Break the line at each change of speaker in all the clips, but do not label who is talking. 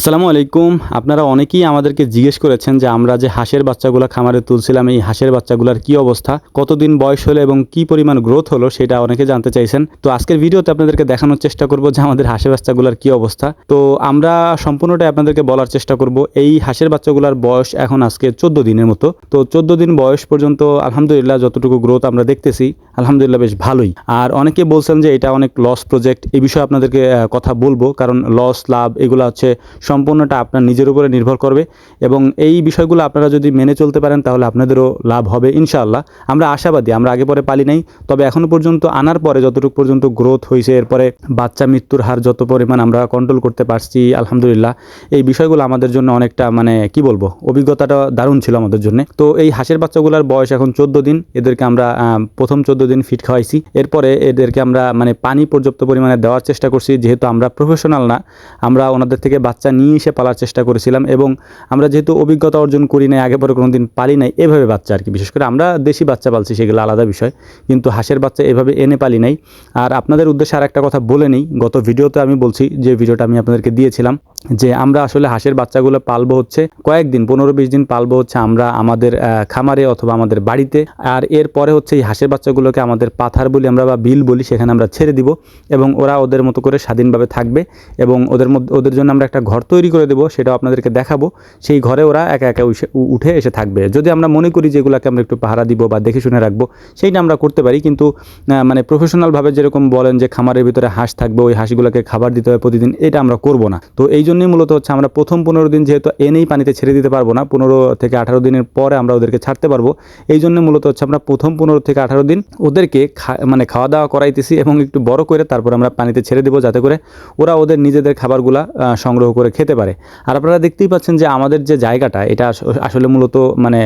আসসালামু আলাইকুম। আপনারা অনেকেই আমাদেরকে জিজ্ঞেস করেছেন যে আমরা যে হাঁসের বাচ্চাগুলো খামারে তুলছিলাম, এই হাঁসের বাচ্চাগুলোর কি অবস্থা, কতদিন বয়স হলো এবং কি পরিমাণ গ্রোথ হলো সেটা অনেকে জানতে চাইছেন। তো আজকের ভিডিওতে আপনাদেরকে দেখানোর চেষ্টা করব যে আমাদের হাঁসের বাচ্চাগুলোর কি অবস্থা। তো আমরা সম্পূর্ণটাই আপনাদেরকে বলার চেষ্টা করব, এই হাঁসের বাচ্চাগুলোর বয়স এখন আজকে চোদ্দ দিনের মতো। তো চোদ্দ দিন বয়স পর্যন্ত আলহামদুলিল্লাহ যতটুকু গ্রোথ আমরা দেখতেছি, আলহামদুলিল্লাহ বেশ ভালোই। আর অনেকে বলছেন যে এটা অনেক লস প্রজেক্ট এই বিষয়ে আপনাদেরকে কথা বলব। কারণ লস লাভ, এগুলো হচ্ছে সম্পূর্ণটা আপনার নিজের উপরে নির্ভর করবে এবং এই বিষয়গুলো আপনারা যদি মেনে চলতে পারেন, তাহলে আপনাদেরও লাভ হবে ইনশাআল্লাহ। আমরা আশাবাদী, আমরা আগে পরে পালি নাই, তবে এখনও পর্যন্ত আনার পরে যতটুকু পর্যন্ত গ্রোথ হয়েছে এরপরে বাচ্চা মৃত্যুর হার যত পরিমাণ আমরা কন্ট্রোল করতে পারছি, আলহামদুলিল্লাহ, এই বিষয়গুলো আমাদের জন্য অনেকটা মানে কি বলব, অভিজ্ঞতাটা দারুণ ছিল আমাদের জন্য। তো এই হাঁসের বাচ্চাগুলোর বয়স এখন চোদ্দ দিন, এদেরকে আমরা প্রথম চোদ্দ দিন ফিট খাওয়াইছি। এরপরে এদেরকে আমরা মানে পানি পর্যাপ্ত পরিমাণে দেওয়ার চেষ্টা করছি, যেহেতু আমরা প্রফেশনাল না, আমরা ওনাদের থেকে বাচ্চা নিয়ে এসে পালার চেষ্টা করেছিলাম এবং আমরা যেহেতু অভিজ্ঞতা অর্জন করি নাই, আগে পরে কোনোদিন পালি নাই, এভাবে বাচ্চা আর কি। বিশেষ করে আমরা দেশি বাচ্চা পালছি, সেগুলো আলাদা বিষয়, কিন্তু হাঁসের বাচ্চা এভাবে এনে পালি নাই। আর আপনাদের উদ্দেশ্যে আর একটা কথা বলে নিই, গত ভিডিওতে আমি বলছি, যে ভিডিওটা আমি আপনাদেরকে দিয়েছিলাম, যে আমরা আসলে হাঁসের বাচ্চাগুলো পালবো হচ্ছে কয়েকদিন, পনেরো বিশ দিন পালবো হচ্ছে আমরা আমাদের খামারে অথবা আমাদের বাড়িতে, আর এরপরে হচ্ছে এই হাঁসের বাচ্চাগুলোকে আমাদের পাথার বলি আমরা বা বিল বলি সেখানে আমরা ছেড়ে দিব, এবং ওরা ওদের মতো করে স্বাধীনভাবে থাকবে, এবং ওদের মধ্যে, ওদের জন্য আমরা একটা ঘর তৈরি করে দেবো, সেটাও আপনাদেরকে দেখাবো। সেই ঘরে ওরা একা একা উঠে- এসে থাকবে। যদি আমরা মনে করি যে এগুলোকে আমরা একটু পাহারা দিব বা দেখে শুনে রাখব, সেইটা আমরা করতে পারি। কিন্তু মানে প্রফেশনালভাবে যেরকম বলেন যে খামারের ভিতরে হাঁস থাকবে, ওই হাঁসগুলোকে খাবার দিতে হবে প্রতিদিন, এটা আমরা করব না। তো এই জন্যই মূলত হচ্ছে আমরা প্রথম পনেরো দিন যেহেতু এনেই পানিতে ছেড়ে দিতে পারব না, পনেরো থেকে আঠারো দিনের পরে আমরা ওদেরকে ছাড়তে পারব। এই জন্য মূলত হচ্ছে আমরা প্রথম পনেরো থেকে আঠারো দিন ওদেরকে মানে খাওয়া দাওয়া করাইতেছি এবং একটু বড় করে তারপর আমরা পানিতে ছেড়ে দেবো, যাতে করে ওরা ওদের নিজেদের খাবারগুলা সংগ্রহ করে খেতে পারে। আর আপনারা দেখতেই পাচ্ছেন যে আমাদের যে জায়গাটা, এটা আসলে মূলত মানে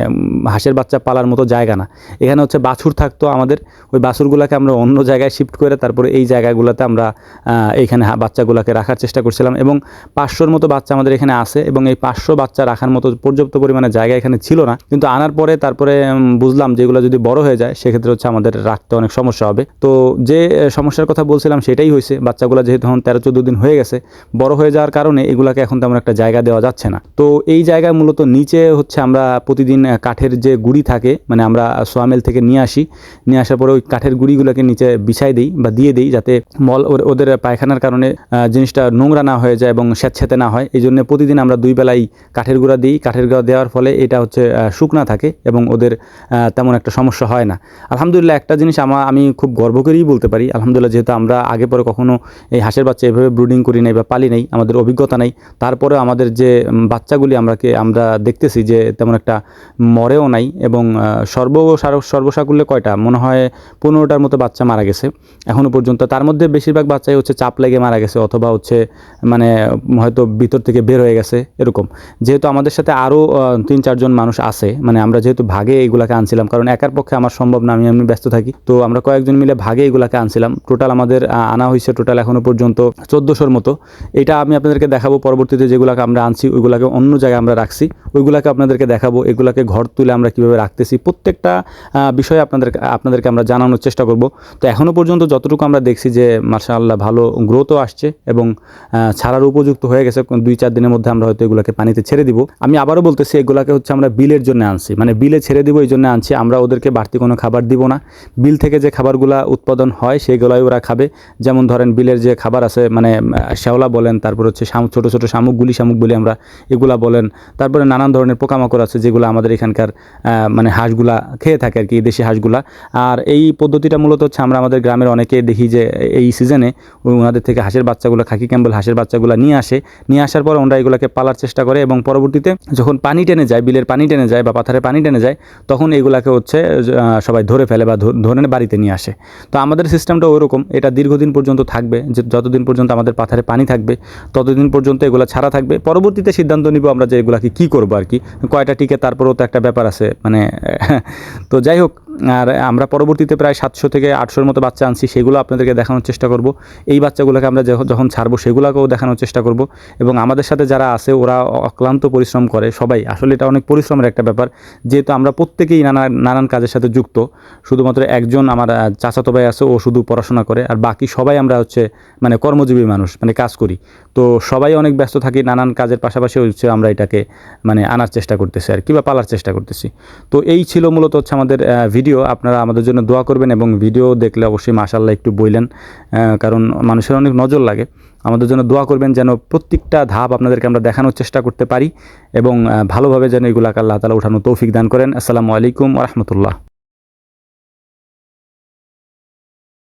হাঁসের বাচ্চা পালার মতো জায়গা না। এখানে হচ্ছে বাছুর থাকতো আমাদের। ওই বাছুরগুলোকে আমরা অন্য জায়গায় শিফট করে তারপরে এই জায়গাগুলোতে আমরা এইখানে বাচ্চাগুলোকে রাখার চেষ্টা করছিলাম। এবং পাঁচশোর মতো বাচ্চা আমাদের এখানে আসে এবং এই পাঁচশো বাচ্চা রাখার মতো পর্যাপ্ত পরিমাণে জায়গা এখানে ছিল না। কিন্তু আনার পরে তারপরে বুঝলাম যে এগুলো যদি বড় হয়ে যায়, সেক্ষেত্রে হচ্ছে আমাদের রাখতে অনেক সমস্যা হবে। তো যে সমস্যার কথা বলছিলাম সেটাই হয়েছে বাচ্চাগুলো যেহেতু তেরো চোদ্দ দিন হয়ে গেছে, বড় হয়ে যাওয়ার কারণে এগুলাকে এখন তেমন একটা জায়গা দেওয়া যাচ্ছে না। তো এই জায়গায় মূলত নিচে হচ্ছে আমরা প্রতিদিন কাঠের যে গুড়ি থাকে মানে আমরা সোয়ামেল থেকে নিয়ে আসি, নিয়ে আসার পরে ওই কাঠের গুঁড়িগুলোকে নিচে বিছাই দিই বা দিয়ে দিই যাতে মল ওদের পায়খানার কারণে জিনিসটা নোংরা না হয়ে যায় এবং স্যাঁতস্যাঁতে না হয়। এই জন্য প্রতিদিন আমরা দুই বেলাই কাঠের গুঁড়া দিই। কাঠের গুঁড়া দেওয়ার ফলে এটা হচ্ছে শুকনা থাকে এবং ওদের তেমন একটা সমস্যা হয় না। আলহামদুলিল্লাহ একটা জিনিস আমার আমি খুব গর্ব করেই বলতে পারি। আলহামদুলিল্লাহ যেহেতু আমরা আগে পরে কখনো এই হাঁসের বাচ্চা এভাবে ব্রুডিং করি নাই বা পালি নাই, আমাদের অভিজ্ঞতা নাই তারপরেও আমাদের যে বাচ্চাগুলি আমরাকে, আমরা দেখতেছি যে তেমন একটা মরেও নাই এবং সর্ব সর্বসাকুল্যে কয়টা? মনে হয় পনেরোটার মতো বাচ্চা মারা গেছে এখনও পর্যন্ত। তার মধ্যে বেশিরভাগ বাচ্চাই হচ্ছে চাপ লেগে মারা গেছে অথবা হচ্ছে মানে হয়তো ভিতর থেকে বের হয়ে গেছে এরকম। যেহেতু আমাদের সাথে আরও তিন চারজন মানুষ আছে মানে আমরা যেহেতু ভাগে এগুলাকে আনছিলাম, কারণ একার পক্ষে আমার সম্ভব না, আমি এমনি ব্যস্ত থাকি। তো আমরা কয়েকজন মিলে ভাগে এগুলাকে আনছিলাম। টোটাল আমাদের আনা হয়েছে টোটাল এখনও পর্যন্ত চোদ্দোশোর মতো। এটা আমি আপনাদেরকে দেখাবো পরবর্তীতে যেগুলোকে আমরা আনছি, ওইগুলাকে অন্য জায়গায় আমরা রাখছি। ওইগুলাকে আপনাদেরকে দেখাবো, এগুলাকে ঘর তুলে আমরা কীভাবে রাখতেছি। প্রত্যেকটা বিষয়ে আপনাদেরকে আপনাদেরকে আমরা জানানোর চেষ্টা করব। তো এখনও পর্যন্ত যতটুকু আমরা দেখছি যে মার্শাল্লাহ ভালো গ্রোথও আসছে এবং ছাড়ার উপযুক্ত হয়ে গেছে। দুই, চার দিনের মধ্যে আমরা হয়তো এগুলোকে পানিতে ছেড়ে দিব। আমি আবারও বলতেছি, এগুলাকে হচ্ছে আমরা বিলের জন্য আনছি। মানে বিলে ছেড়ে দিব এই জন্য আনছি। আমরা ওদেরকে বাড়তি কোনো খাবার দিব না। বিল থেকে যে খাবারগুলো উৎপাদন হয়, সেগুলোই ওরা খাবে। যেমন ধরেন, বিলের যে খাবার আছে মানে শ্যাওলা বলেন, তারপর হচ্ছে ছোটো ছোটো ছোটো শামুক, গুলি শামুক বলি আমরা এগুলা বলেন। তারপরে নানান ধরনের পোকামাকড় আছে যেগুলো আমাদের এখানকার মানে হাঁসগুলা খেয়ে থাকে আর কি, দেশি হাঁসগুলা। আর এই পদ্ধতিটা মূলত হচ্ছে আমরা আমাদের গ্রামের অনেকে দেখি যে এই সিজনে ওনাদের থেকে হাঁসের বাচ্চাগুলো খাকি ক্যাম্বেল হাঁসের বাচ্চাগুলো নিয়ে আসে। নিয়ে আসার পর ওনারা এগুলোকে পালার চেষ্টা করে এবং পরবর্তীতে যখন পানি টেনে যায়, বিলের পানি টেনে যায় বা পাথারে পানি টেনে যায়, তখন এগুলাকে হচ্ছে সবাই ধরে ফেলে বা ধরে বাড়িতে নিয়ে আসে। তো আমাদের সিস্টেমটা ওরকম, এটা দীর্ঘদিন পর্যন্ত থাকবে, যে যতদিন পর্যন্ত আমাদের পাথারে পানি থাকবে, ততদিন পর্যন্ত এগুলো ছাড়া থাকবে। পরবর্তীতে সিদ্ধান্ত নিব আমরা যে এগুলাকে কী করব আর কি। কয়টা টিকে তারপরেও তো একটা ব্যাপার আছে মানে তো যাই হোক আর আমরা পরবর্তীতে প্রায় সাতশো থেকে আটশোর মতো বাচ্চা আনছি সেগুলো আপনাদেরকে দেখানোর চেষ্টা করব। এই বাচ্চাগুলোকে আমরা যখন ছাড়বো সেগুলোকেও দেখানোর চেষ্টা করব। এবং আমাদের সাথে যারা আছে ওরা অক্লান্ত পরিশ্রম করে সবাই। আসলে এটা অনেক পরিশ্রমের একটা ব্যাপার। যেহেতু আমরা প্রত্যেকেই নানা নানান কাজের সাথে যুক্ত শুধুমাত্র একজন আমার চাচাতো ভাই আছে ও শুধু পড়াশোনা করে আর বাকি সবাই আমরা হচ্ছে মানে কর্মজীবী মানুষ মানে কাজ করি। তো সবাই অনেক ব্যস্ত থাকি নানান কাজের পাশাপাশি হচ্ছে আমরা এটাকে মানে আনার চেষ্টা করতেছি আর কি বা পালার চেষ্টা করতেছি। তো এই ছিল মূলত হচ্ছে আমাদের আহ, ভিডিও, আপনারা আমাদের জন্য দোয়া করবেন এবং ভিডিও দেখলে অবশ্যই মাশাল্লাহ একটু বইলেন কারণ মানুষের অনেক নজর লাগে। আমাদের জন্য দোয়া করবেন যেন প্রত্যেকটা ধাপ আপনাদেরকে আমরা দেখানোর চেষ্টা করতে পারি এবং ভালোভাবে যেন এগুলাকে আল্লাহ তালা উঠানো তৌফিক দান করেন। আসসালামু আলাইকুম রহমতুল্লাহ।